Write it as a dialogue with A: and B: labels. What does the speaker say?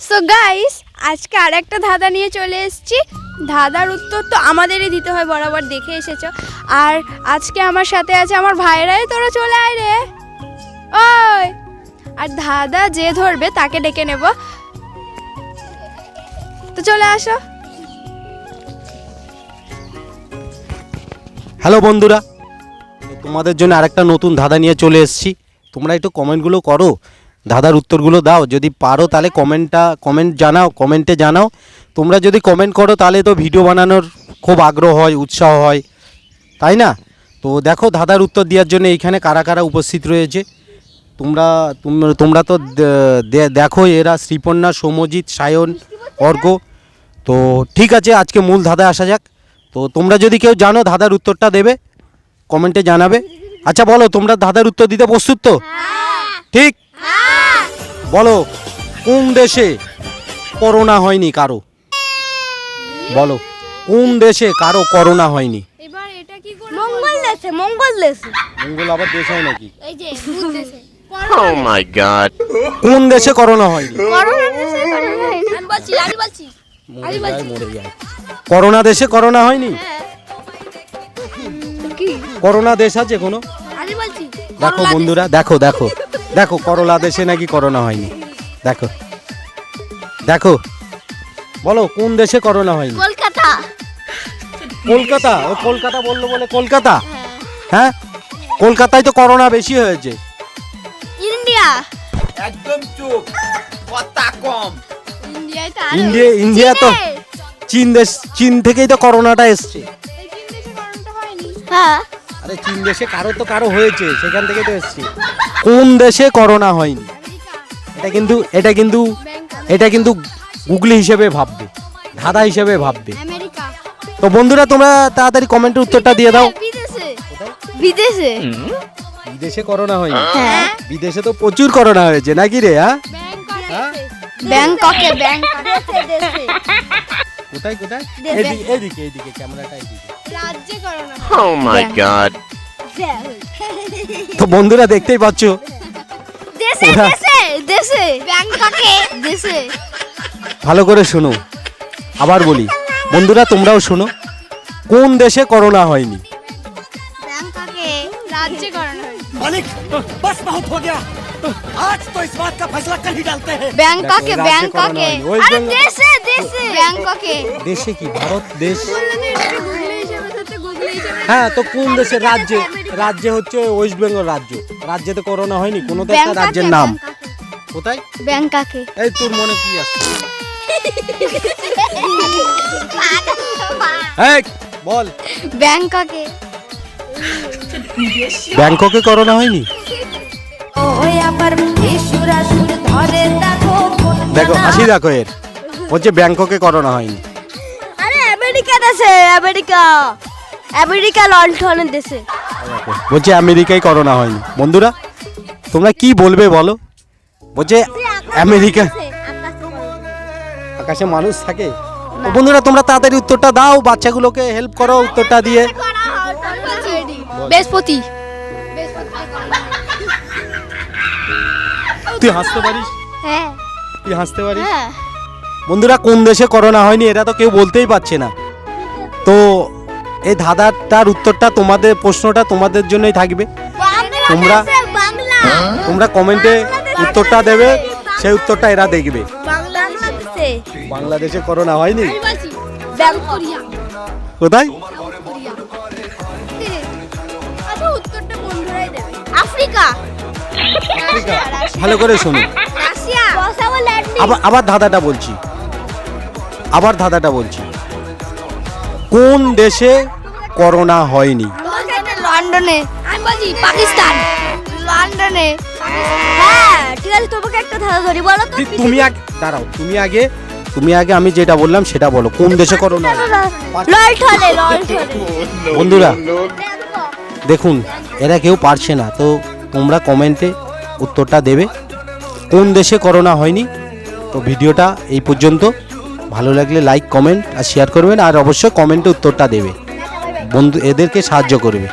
A: So guys আজকে আর একটা ধাঁধা নিয়ে চলে এসেছি। ধাঁধার উত্তর তো আমাদেরই দিতে হয়, বরাবর দেখে এসেছ। আর আজকে আমার সাথে আছে আমার ভাইরাই তোরা চলে আয় রে। ওই! আর ধাঁধা যে ধরবে, তাকে ডেকে নেব। তো চলে আসো।
B: হ্যালো বন্ধুরা, তোমাদের জন্য আরেকটা নতুন ধাঁধা নিয়ে চলে এসেছি। তোমরা একটু কমেন্টগুলো করো। ধাঁধার উত্তরগুলো দাও। যদি পারো তাহলে কমেন্টটা কমেন্ট জানাও কমেন্টে জানাও। তোমরা যদি কমেন্ট করো তাহলে তো ভিডিও বানানোর খুব আগ্রহ হয় উৎসাহ হয়। তাই না? তো দেখো ধাঁধার উত্তর দেওয়ার জন্য এইখানে কারা কারা উপস্থিত রয়েছে। তোমরা তোম- তোমরা তো দেখো এরা শ্রীপন্না সৌমজিৎ সায়ন অর্ক। তো ঠিক আছে আজকে মূল ধাঁধায় আসা যাক। তো তোমরা যদি কেউ জানো ধাঁধার উত্তরটা দেবে কমেন্টে জানাবে। আচ্ছা বলো তোমরা ধাঁধার উত্তর দিতে প্রস্তুত তো? ঠিক। বলো কোন দেশে করোনা হয়নি কারও? বলো কোন দেশে কারও করোনা হয়নি?
A: এবার এটা কি করে
C: মঙ্গল দেশে মঙ্গল দেশে।
B: মঙ্গল আবার দেশ হয় নাকি?
A: এই যে ভূত দেশে।
D: Oh.
B: কোন দেশে করোনা হয়নি?
A: করোনা দেশে করোনা হয়নি।
C: আমি বলছি আমি বলছি।
B: মরে যায়, করোনা দেশে করোনা হয়নি? করোনা দেশ আছে কোনো? দেখো বন্ধুরা দেখো দেখো। দেখো করোনা দেশে নাকি করোনা হয়নি। দেখো। দেখো। বলো কোন দেশে করোনা হয়নি?
C: কলকাতা।
B: কলকাতা? ও কলকাতা বলল বলে কলকাতা? হ্যাঁ। কলকাতায় তো করোনা বেশি হয়েছে।
C: ইন্ডিয়া।
D: একদম চুপ। কথা কম।
B: ইন্ডিয়া ইন্ডিয়া তো চীন দেশ চীন থেকেই তো করোনাটা এসছে।
A: এই তিন দেশে করোনাটা হয়নি।
C: হ্যাঁ।
B: আরে চীন দেশে কারও তো কারও হয়েছে সেখান থেকে তো এসছে। কোন দেশে করোনা হয়নি? এটা কিন্তু এটা কিন্তু এটা কিন্তু গুগলি হিসেবে ভাববে ধাঁধা হিসেবে ভাববে। তো বন্ধুরা তোমরা তাড়াতাড়ি কমেন্টের উত্তরটা দিয়ে দাও।
C: বিদেশে। বিদেশে।
B: বিদেশে করোনা হয়নি?
C: হ্যাঁ।
B: বিদেশে তো প্রচুর করোনা হয়েছে নাকি রে হ্যাঁ? হ্যাঁ?
C: ব্যাংককে ব্যাংককে। দেশে
B: কোথায়? কোথায় এদিকে এদিকে এদিকে ক্যামেরাটা এদিকে।
A: রাজ্যে করোনা।
D: Oh my god.
B: তো বন্ধুরা দেখতেই পাচ্ছ
C: দেশে
B: ওরা-
C: দেশে দেশে ব্যাংককে দেশে
B: ভালো করে শোনো আবার বলি বন্ধুরা তোমরাও শোনো কোন দেশে করোনা হয়নি
C: ব্যাংককে
A: রাজ্যে করোনা হয়নি
E: मालिक बस बहुत हो गया आज तो इस बात का फैसला कर ही डालते हैं
C: ব্যাংককে
B: রাজ্যে
C: ব্যাংককে
B: করোনা হয়নি। ওয়েস্ট
C: আরে
B: বেঙ্গল-
C: দেশে দেশে ব্যাংককে
B: দেশে কি ভারত দেশ হ্যাঁ তো কোন দেশের রাজ্যে? রাজ্যে হচ্ছে ওয়েস্ট বেঙ্গল রাজ্য। রাজ্যে তো করোনা হয়নি কোনো তো একটা রাজ্যের নাম। কোথায়?
C: ব্যাংককে।
B: এই তোর মনে কি আছে? এই বল।
C: ব্যাংককে।
B: ব্যাংককে করোনা হয়নি? দেখো হাসি দেখো এর। বলছে ব্যাংককে করোনা হয়নি।
C: আরে আমেরিকা দেশে আমেরিকা। আমেরিকা লন্ডনের দেশে
B: বলছে আমেরিকায় করোনা হয়নি। বন্ধুরা তোমরা কি বলবে বলো? বলছে আমেরিকা আকাশে মানুষ থাকে। বন্ধুরা তোমরা তাড়াতাড়ি উত্তরটা দাও বাচ্চাগুলোকে হেল্প করো উত্তরটা দিয়ে।
A: বৃহস্পতি।
B: তুই হাসতে পারিস?
C: হ্যাঁ।
B: তুই হাসতে পারিস?
C: হ্যাঁ।
B: বন্ধুরা কোন দেশে করোনা হয়নি এরা তো কেউ বলতেই পারছে না। তো এই ধাঁধাটার উত্তরটা তোমাদের প্রশ্নটা তোমাদের জন্যই থাকবে। তোমরা তোমরা কমেন্টে উত্তরটা দেবে সেই উত্তরটা এরা দেখবে।
C: বাংলাদেশে
B: করোনা হয়নি? কোথায়?
A: আচ্ছা
C: আফ্রিকা।
B: ভালো করে শোনো।
C: রাশিয়া। বসাবো ল্যান্ডিং
B: আবার আবার ধাঁধাটা বলছি। আবার ধাঁধাটা বলছি। কোন দেশে করোনা হয়নি?
C: লন্ডনে। আমি বলছি পাকিস্তান। লন্ডনে। হ্যাঁ ঠিক আছে তোমাকে একটা ধাঁধা ধরি বলো তো।
B: তুমি আগে দাঁড়াও তুমি আগে তুমি আগে আমি যেটা বললাম সেটা বলো কোন দেশে করোনা বন্ধুরা দেখুন এরা কেউ পারছে না তো তোমরা কমেন্টে উত্তরটা দেবে। কোন দেশে করোনা হয়নি? তো ভিডিওটা এই পর্যন্ত। ভালো লাগলে লাইক কমেন্ট আর শেয়ার করবেন আর অবশ্যই কমেন্টে উত্তরটা দেবে। বন্ধু, এদেরকে সাহায্য করবে।